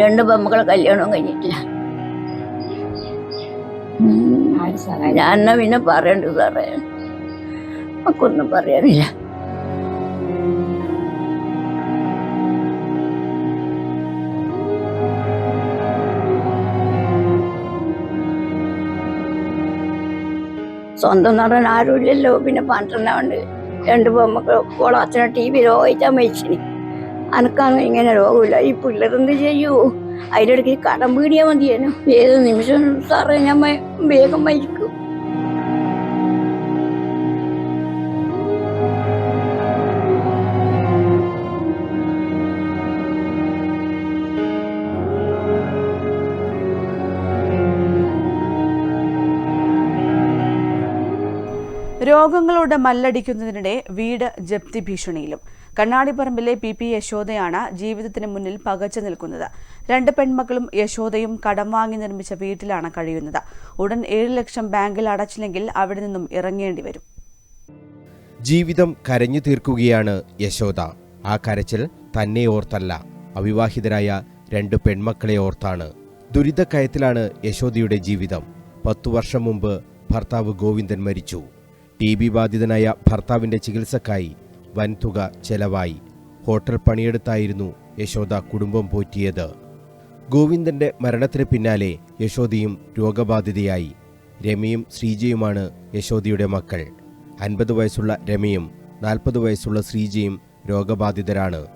രണ്ട് പെമ്മക്കളെ കല്യാണം കഴിഞ്ഞിട്ടില്ല. ഞാൻ എന്നാ പിന്നെ പറയണ്ടു സാറേ? നമുക്കൊന്നും പറയാനില്ല. സ്വന്തം നടൻ ആരുമില്ലല്ലോ. പിന്നെ പന്ത്രണ്ടാണ്ട് രണ്ട് പെമ്മക്കൾ ഓളെ അച്ഛനെ ടി വി രോഗിച്ചാൽ മരിച്ചിന്. അനക്കാന്ന് ഇങ്ങനെ രോഗമില്ല. ഈ പിള്ളേരെന്ത് ചെയ്യൂ? അതിലിടയ്ക്ക് കടം പീടിയാൽ മതിയേനു. ഏത് നിമിഷം സാറേ ഞാൻ വേഗം മരിക്കും. രോഗങ്ങളോട് മല്ലടിക്കുന്നതിനിടെ വീട് ജപ്തി ഭീഷണിയിലും. കണ്ണാടിപ്പറമ്പിലെ പി പി യശോദയാണ് ജീവിതത്തിന് മുന്നിൽ പകച്ചു നിൽക്കുന്നത്. രണ്ട് പെൺമക്കളും യശോദയും കടം വാങ്ങി നിർമ്മിച്ച വീട്ടിലാണ് കഴിയുന്നത്. ഉടൻ ഏഴ് ലക്ഷം ബാങ്കിൽ അടച്ചില്ലെങ്കിൽ അവിടെ നിന്നും ഇറങ്ങേണ്ടി വരും. ജീവിതം കരഞ്ഞു തീർക്കുകയാണ് യശോദ. ആ കരച്ചിൽ തന്നെ ഓർത്തല്ല. അവിവാഹിതരായ രണ്ട് പെൺമക്കളെ ഓർത്താണ്. ദുരിതക്കയത്തിലാണ് യശോദയുടെ ജീവിതം. പത്തു വർഷം മുമ്പ് ഭർത്താവ് ഗോവിന്ദൻ മരിച്ചു. ടി ബി ബാധിതനായ ഭർത്താവിന്റെ ചികിത്സക്കായി വൻതുക ചെലവായി. ഹോട്ടൽ പണിയെടുത്തായിരുന്നു യശോദ കുടുംബം പോറ്റിയത്. ഗോവിന്ദന്റെ മരണത്തിന് പിന്നാലെ യശോദയും രോഗബാധിതയായി. രമയും ശ്രീജയുമാണ് യശോദയുടെ മക്കൾ. അൻപത് വയസ്സുള്ള രമിയും നാൽപ്പത് വയസ്സുള്ള ശ്രീജയും രോഗബാധിതരാണ്.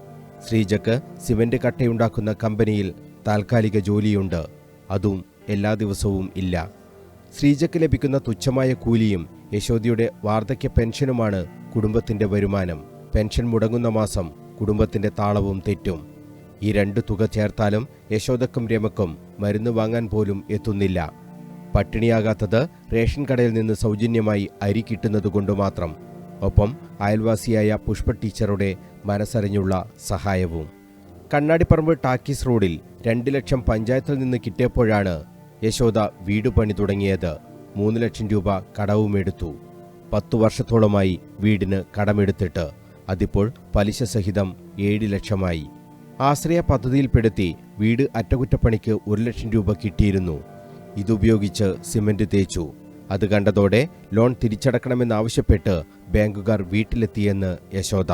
ശ്രീജക്ക് സിമന്റ് കട്ടയുണ്ടാക്കുന്ന കമ്പനിയിൽ താൽക്കാലിക ജോലിയുണ്ട്. അതും എല്ലാ ദിവസവും ഇല്ല. ശ്രീജക്ക് ലഭിക്കുന്ന തുച്ഛമായ കൂലിയും യശോദിയുടെ വാർദ്ധക്യ പെൻഷനുമാണ് കുടുംബത്തിന്റെ വരുമാനം. പെൻഷൻ മുടങ്ങുന്ന മാസം കുടുംബത്തിന്റെ താളവും തെറ്റും. ഈ രണ്ട് തുക ചേർത്താലും യശോദക്കും രമക്കും മരുന്ന് വാങ്ങാൻ പോലും എത്തുന്നില്ല. പട്ടിണിയാകാത്തത് റേഷൻ കടയിൽ നിന്ന് സൗജന്യമായി അരി കിട്ടുന്നതുകൊണ്ട് മാത്രം. ഒപ്പം അയൽവാസിയായ പുഷ്പ ടീച്ചറുടെ മനസ്സറിഞ്ഞുള്ള സഹായവും. കണ്ണാടിപ്പറമ്പ് ടാക്കീസ് റോഡിൽ രണ്ട് ലക്ഷം പഞ്ചായത്തിൽ നിന്ന് കിട്ടിയപ്പോഴാണ് യശോദ വീട് പണി തുടങ്ങിയത് മൂന്ന് ലക്ഷം രൂപ കടവുമെടുത്തു പത്തു വർഷത്തോളമായി വീടിന് കടമെടുത്തിട്ട് അതിപ്പോൾ പലിശ സഹിതം ഏഴ് ലക്ഷമായി. ആശ്രയ പദ്ധതിയിൽപ്പെടുത്തി വീട് അറ്റകുറ്റപ്പണിക്ക് ഒരു ലക്ഷം രൂപ കിട്ടിയിരുന്നു. ഇതുപയോഗിച്ച് സിമന്റ് തേച്ചു. അത് കണ്ടതോടെ ലോൺ തിരിച്ചടക്കണമെന്നാവശ്യപ്പെട്ട് ബാങ്കുകാർ വീട്ടിലെത്തിയെന്ന് യശോദ.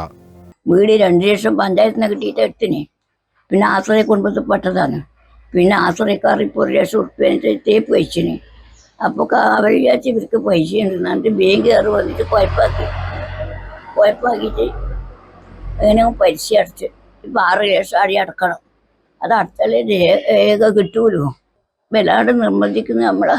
വീട് രണ്ട് ലക്ഷം പഞ്ചായത്തിൽ നിന്ന് കിട്ടിയിട്ട് എട്ടിന്. പിന്നെ ആശ്രയ കുടുംബത്തിൽ പെട്ടതാണ്. പിന്നെ ആശ്രയക്കാർ ഇപ്പോൾ ഒരു ലക്ഷം ഉറുപ്പ്യ തേപ്പ് വെച്ചിന്. അപ്പോൾ അവർ വിചാരിച്ച് ഇവർക്ക് പൈസ ഉണ്ട് എന്നിട്ട് ബാങ്കുകാർ വന്നിട്ട് കുഴപ്പാക്കി. കുഴപ്പാക്കിയിട്ട് അങ്ങനെ പലിശ അടച്ച്. ഇപ്പം ആറ് ലക്ഷം അടി അടക്കണം. അത് അടച്ചാലേ രേഖ കിട്ടൂലോ? വല്ലാണ്ട് നിർബന്ധിക്കുന്ന നമ്മളെ.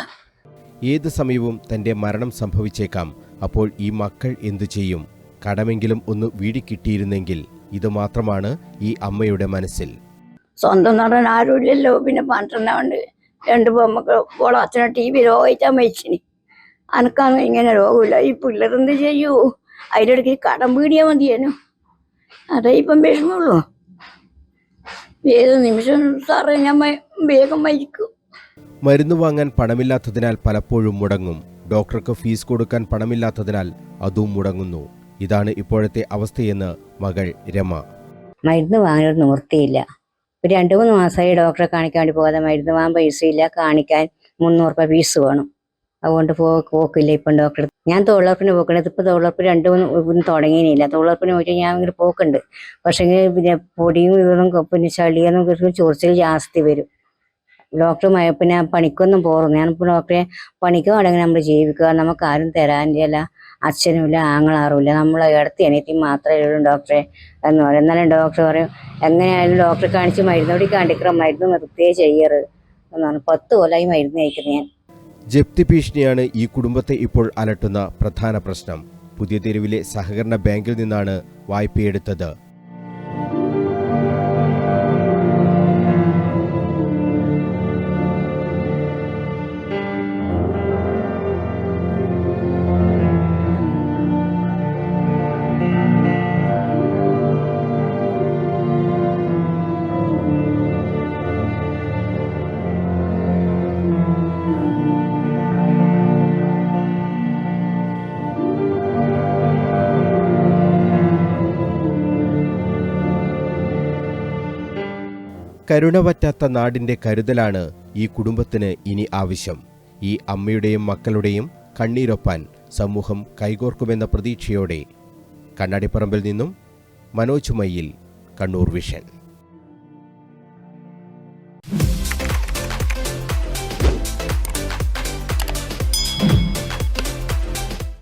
ഏത് സമയവും തന്റെ മരണം സംഭവിച്ചേക്കാം. അപ്പോൾ ഈ മക്കൾ എന്തു ചെയ്യും? കടമെങ്കിലും ഒന്ന് വീടി കിട്ടിയിരുന്നെങ്കിൽ ഇത് മാത്രമാണ് ഈ അമ്മയുടെ മനസ്സിൽ. സ്വന്തം നടൻ ആരുമില്ലല്ലോ. പിന്നെ പന്ത്രണ്ടാണ്ട് രണ്ട് പൊമ്മക്ക് ഓളെ അച്ഛനെ ടി വി രോഗിച്ചാൽ മരിച്ചിന് അനക്കാന്ന് ഇങ്ങനെ രോഗമില്ല. ഈ പിള്ളേരെന്ത് ചെയ്യൂ? അതിലിടയ്ക്ക് കടം പീടിയാൽ മതിയേനു. അതേ ഇപ്പം വിഷമമുള്ളൂ? ഏത് നിമിഷം സാറേ ഞാൻ വേഗം മരിക്കും. മരുന്ന് വാങ്ങാൻ പണമില്ലാത്തതിനാൽ പലപ്പോഴും മുടങ്ങും. ഡോക്ടർക്ക് ഫീസ് കൊടുക്കാൻ പണമില്ലാത്തതിനാൽ അതും മുടങ്ങുന്നു. ഇതാണ് ഇപ്പോഴത്തെ അവസ്ഥയെന്ന് മകൾ രമ. മരുന്ന് വാങ്ങാനൊരു നിവൃത്തിയില്ല. ഒരു രണ്ട് മൂന്ന് മാസമായി ഡോക്ടറെ കാണിക്കാൻ വേണ്ടി മരുന്ന് വാങ്ങാൻ പൈസയില്ല കാണിക്കാൻ മുന്നൂറ് രൂപ ഫീസ് വേണം. അതുകൊണ്ട് പോക്കില്ല ഇപ്പം ഡോക്ടർ ഞാൻ തൊഴിലുറപ്പിന് പോക്കുണ്ട്. ഇപ്പം തൊഴിലുറപ്പ് രണ്ട് മൂന്ന് തുടങ്ങിയില്ല. തൊഴിലുറപ്പിന് പോയിട്ട് ഞാൻ ഇങ്ങനെ പോക്കുണ്ട്. പക്ഷേ പിന്നെ പൊടിയും ഇതൊന്നും പിന്നെ ചളിയൊന്നും കിട്ടും ചൊറിച്ചിൽ ജാസ്തി വരും. ഡോക്ടർ പിന്നെ പണിക്കൊന്നും പോറും ഞാനിപ്പോൾ ഡോക്ടറെ പണിക്ക് നമ്മൾ ജീവിക്കുക. നമുക്ക് ആരും തരാനില്ല. അച്ഛനുമില്ല ആങ്ങളാറുമില്ല നമ്മളെ ഇടത്തി അനിയത്തി മാത്രമേ ഉള്ളൂ ഡോക്ടറെ എന്ന് പറയും. എന്നാലും ഡോക്ടർ പറയും എങ്ങനെയായാലും ഡോക്ടറെ കാണിച്ച് മരുന്നോടി കാണിക്കണം? മരുന്ന് നിർത്തേ ചെയ്യറ്. എന്നാണ് പത്ത് കൊല്ലായി മരുന്ന് കഴിക്കുന്നത് ഞാൻ. ജപ്തി ഭീഷണിയാണ് ഈ കുടുംബത്തെ ഇപ്പോൾ അലട്ടുന്ന പ്രധാന പ്രശ്നം. പുതിയ തെരുവിലെ സഹകരണ ബാങ്കിൽ നിന്നാണ് വായ്പയെടുത്തത്. കരുണ പറ്റാത്ത നാടിന്റെ കരുതലാണ് ഈ കുടുംബത്തിന് ഇനി ആവശ്യം. ഈ അമ്മയുടെയും മക്കളുടെയും കണ്ണീരൊപ്പാൻ സമൂഹം കൈകോർക്കുമെന്ന പ്രതീക്ഷയോടെ കണ്ണാടിപ്പറമ്പിൽ നിന്നും മനോജ് മയ്യിൽ കണ്ണൂർ വിഷൻ.